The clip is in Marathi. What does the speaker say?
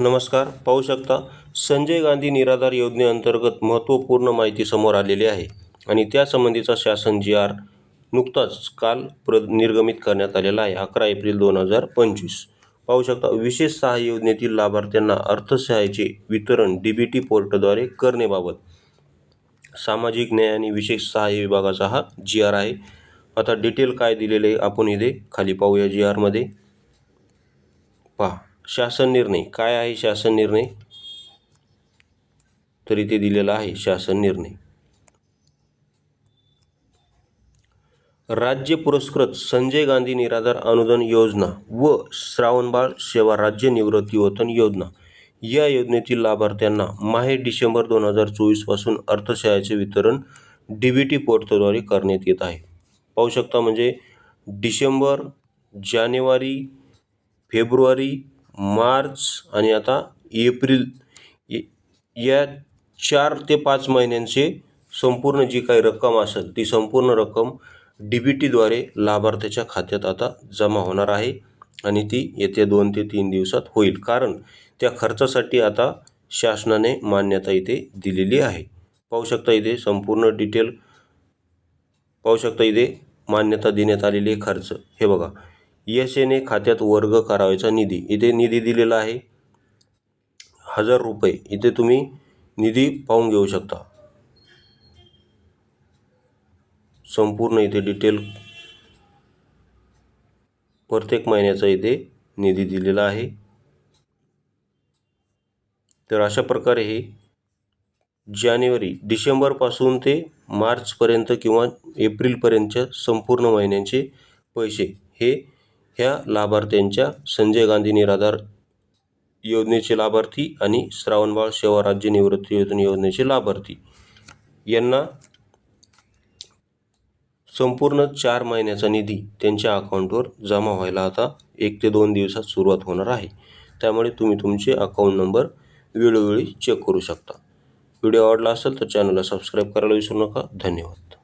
नमस्कार. पाहू शकता संजय गांधी निराधार योजनेअंतर्गत महत्त्वपूर्ण माहिती समोर आलेली आहे आणि त्यासंबंधीचा शासन जी आर नुकताच काल प्र निर्गमित करण्यात आलेला आहे अकरा एप्रिल दोन हजार पंचवीस. पाहू शकता विशेष सहाय्य योजनेतील लाभार्थ्यांना अर्थसहाय्याचे वितरण डी बी टी पोर्टद्वारे करण्याबाबत सामाजिक न्याय आणि विशेष सहाय्य विभागाचा हा जी आर आहे. आता डिटेल काय दिलेले आहे आपण इथे खाली पाहूया. जी आरमध्ये पहा. शासन निर्णय. काय आहे शासन निर्णय? तर इथे दिलेला आहे शासन निर्णय. राज्य पुरस्कृत संजय गांधी निराधार अनुदान योजना व श्रावणबाळ सेवा राज्य निवृत्तीवेतन योजना. या योजनेतील लाभार्थ्यांना माहे डिसेंबर दोन हजार चोवीसपासून अर्थसहाय्याचे वितरण डी बी टी पोर्टलद्वारे करण्यात येत आहे. पाहू शकता म्हणजे डिसेंबर जानेवारी फेब्रुवारी मार्च आणि आता एप्रिल ए या चार ते पाच महिन्यांचे संपूर्ण जी काही रक्कम असेल ती संपूर्ण रक्कम डी बी टीद्वारे लाभार्थ्याच्या खात्यात आता जमा होणार आहे आणि ती येत्या दोन ते तीन दिवसात होईल. कारण त्या खर्चासाठी आता शासनाने मान्यता इथे दिलेली आहे. पाहू शकता इथे संपूर्ण डिटेल पाहू शकता इथे मान्यता देण्यात आलेली आहे खर्च. हे बघा एस ए खात्यात वर्ग करावायचा निधी. इथे निधी दिलेला आहे. हजार रुपये. इथे तुम्ही निधी पाहून घेऊ शकता. संपूर्ण इथे डिटेल प्रत्येक महिन्याचा इथे निधी दिलेला आहे. तर अशा प्रकारे हे जानेवारी डिसेंबरपासून ते मार्चपर्यंत किंवा एप्रिलपर्यंतच्या संपूर्ण महिन्यांचे पैसे हे ह्या लाभार्थ्यांच्या संजय गांधी निराधार योजनेचे लाभार्थी आणि श्रावणबाळ सेवा राज्य निवृत्ती योजना योजनेचे लाभार्थी. यांना संपूर्ण चार महिन्याचा निधी त्यांच्या अकाउंटवर जमा व्हायला आता एक ते दोन दिवसात सुरुवात होणार आहे. त्यामुळे तुम्ही तुमचे अकाउंट नंबर वेळोवेळी चेक करू शकता. व्हिडिओ आवडला असेल तर चॅनलला सबस्क्राईब करायला विसरू नका. धन्यवाद.